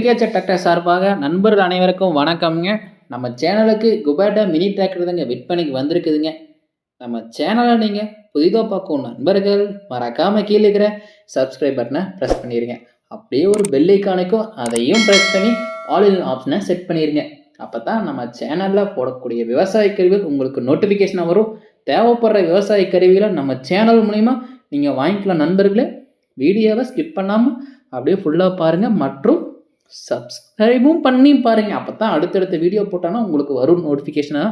Agriculture doctor சார்பாக நண்பர்கள் அனைவருக்கும் வணக்கம்ங்க. நம்ம சேனலுக்கு குபேட்டா மினி டிராக்டர் தாங்க விற்பனைக்கு வந்திருக்குதுங்க. நம்ம சேனலை நீங்கள் புதிதாக பார்க்கும் நண்பர்கள் மறக்காமல் கீழே இருக்கிற சப்ஸ்கிரைப் பட்டனை ப்ரெஸ் பண்ணிடுங்க அப்படியே ஒரு பெல் ஐக்கானுக்கும் அதையும் ப்ரெஸ் பண்ணி ஆல் இன் ஆப்ஷனை செட் பண்ணிடுங்க அப்போ தான் நம்ம சேனலில் போடக்கூடிய விவசாய கருவிகள் உங்களுக்கு நோட்டிஃபிகேஷனாக வரும். தேவைப்படுற விவசாய கருவிகளை நம்ம சேனல் மூலிமா நீங்கள் வாங்கிக்கலாம் நண்பர்களே. வீடியோவை ஸ்கிப் பண்ணாமல் அப்படியே ஃபுல்லாக பாருங்கள் மற்றும் சப்ஸ்கிரைபும் பண்ணி பாருங்கள் அப்போ தான் அடுத்தடுத்த வீடியோ போட்டானா உங்களுக்கு வரும் நோட்டிஃபிகேஷனாக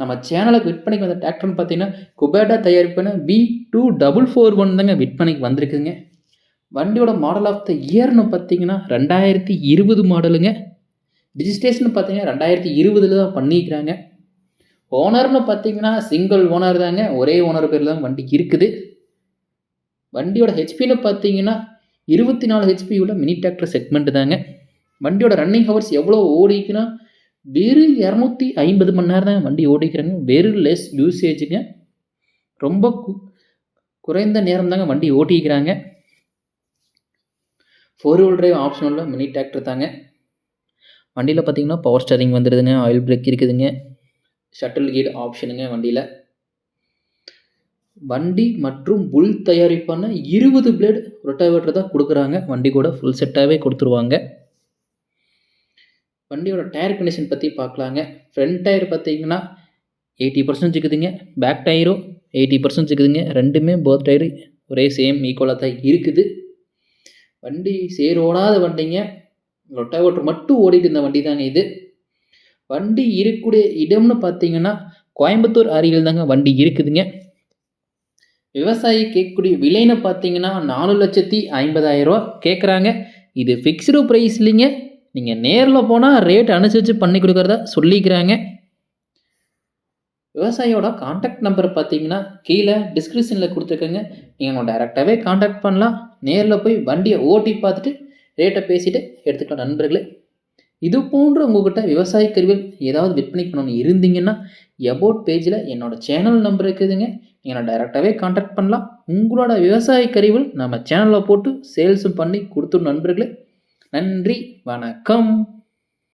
நம்ம சேனலுக்கு விற்பனைக்கு வந்த டிராக்டர்னு பார்த்தீங்கன்னா Kubota தயாரிப்பான B two double four one தாங்க விற்பனைக்கு வந்திருக்குங்க வண்டியோட மாடல் ஆஃப் த இயர்னு பார்த்தீங்கன்னா ரெண்டாயிரத்தி இருபது மாடலுங்க ரிஜிஸ்ட்ரேஷன் பார்த்தீங்கன்னா ரெண்டாயிரத்தி இருபதில் தான் பண்ணிக்கிறாங்க. ஓனர்னு பார்த்தீங்கன்னா சிங்கிள் ஓனர் தாங்க. ஒரே ஓனர் பேரில் தான் வண்டி இருக்குது. வண்டியோட ஹெச்பின்னு பார்த்தீங்கன்னா இருபத்தி நாலு ஹெச்பி உள்ள மினி டிராக்டர் செக்மெண்ட் தாங்க. வண்டியோட ரன்னிங் ஹவர்ஸ் எவ்வளோ ஓடிக்குன்னா வெறும் இரநூத்தி ஐம்பது மணி நேரம் தான் வண்டி ஓடிக்கிறாங்க. வெறும் லெஸ் யூசேஜுங்க ரொம்ப கு- குறைந்த நேரம் தாங்க வண்டி ஓட்டிக்கிறாங்க. ஃபோர் வீல் டிரைவ் ஆப்ஷன் உள்ள மினி டிராக்டர் தாங்க. வண்டியில் பார்த்தீங்கன்னா பவர் ஸ்டரிங் வந்துடுதுங்க ஆயில் பிரேக் இருக்குதுங்க. ஷட்டில் கீட் ஆப்ஷனுங்க வண்டியில். வண்டி மற்றும் புல் தயாரிப்பான இருபது பிளேடு ரொட்டாவேட்டர் தான் கொடுக்குறாங்க. வண்டி கூட ஃபுல் செட்டாகவே கொடுத்துருவாங்க. வண்டியோட டயர் கண்டிஷன் பற்றி பார்க்கலாங்க ஃப்ரண்ட் டயர் பார்த்தீங்கன்னா எயிட்டி பர்சன்ட் இருக்குதுங்க பேக் டயரும் எயிட்டி பர்சன்ட் இருக்குதுங்க ரெண்டுமே போத் டயரு ஒரே சேம் ஈக்குவலாக தான் இருக்குது. வண்டி சேர் ஓடாத வண்டிங்க. ரொட்டாவேட்டர் மட்டும் ஓடிட்டு இருந்த வண்டி தாங்க இது. வண்டி இருக்கக்கூடிய இடம்னு பார்த்தீங்கன்னா கோயம்புத்தூர் அருகில் தாங்க வண்டி இருக்குதுங்க. விவசாயி கேட்கக்கூடிய விலைன்னு பார்த்தீங்கன்னா நாலு லட்சத்தி ஐம்பதாயிரம் ரூபா கேட்குறாங்க. இது ஃபிக்ஸ்டு ப்ரைஸ் இல்லைங்க. நீங்கள் நேரில் போனால் ரேட் அனுசரித்து பண்ணி கொடுக்குறதா சொல்லிக்கிறாங்க. விவசாயியோட காண்டாக்ட் நம்பர் பார்த்தீங்கன்னா கீழே டிஸ்கிரிப்ஷனில் கொடுத்துருக்கோங்க. நீங்கள் டைரெக்டாகவே காண்டாக்ட் பண்ணலாம். நேரில் போய் வண்டியை ஓட்டி பார்த்துட்டு ரேட்டை பேசிவிட்டு எடுத்துக்கலாம் நண்பர்களே. இது போன்ற உங்கள்கிட்ட விவசாய கருவிகள் ஏதாவது விற்பனை பண்ணணும் இருந்தீங்கன்னா எபோட் பேஜில் என்னோடய சேனல் நம்பர் இருக்குதுங்க. நீங்கள் டைரெக்டாகவே காண்டாக்ட் பண்ணலாம். உங்களோட விவசாய கருவிகள் நம்ம சேனலில் போட்டு சேல்ஸும் பண்ணி கொடுத்துரும் நண்பர்களே நன்றி வணக்கம்.